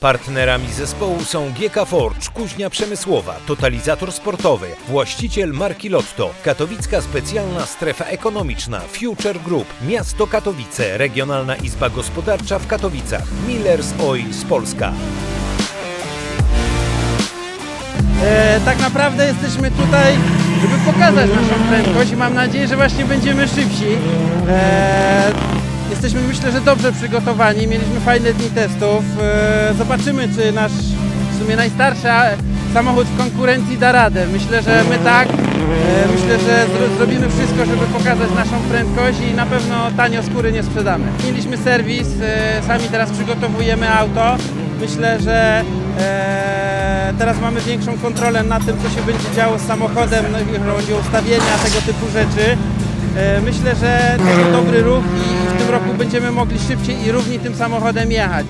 Partnerami zespołu są GK Forge, kuźnia przemysłowa, totalizator sportowy, właściciel marki Lotto, Katowicka Specjalna Strefa Ekonomiczna, Future Group, Miasto Katowice, Regionalna Izba Gospodarcza w Katowicach, Millers Oils Polska. E, tak naprawdę jesteśmy tutaj, żeby pokazać naszą prędkość i mam nadzieję, że właśnie będziemy szybsi. E, jesteśmy myślę, że dobrze przygotowani, mieliśmy fajne dni testów. E, zobaczymy, czy nasz w sumie najstarszy samochód w konkurencji da radę. Myślę, że my tak. E, myślę, że zro, zrobimy wszystko, żeby pokazać naszą prędkość i na pewno tanio skóry nie sprzedamy. Mieliśmy serwis, e, sami teraz przygotowujemy auto. Myślę, że teraz mamy większą kontrolę nad tym, co się będzie działo z samochodem, no, jeżeli chodzi o ustawienia, tego typu rzeczy. Myślę, że to dobry ruch roku będziemy mogli szybciej i równiej tym samochodem jechać.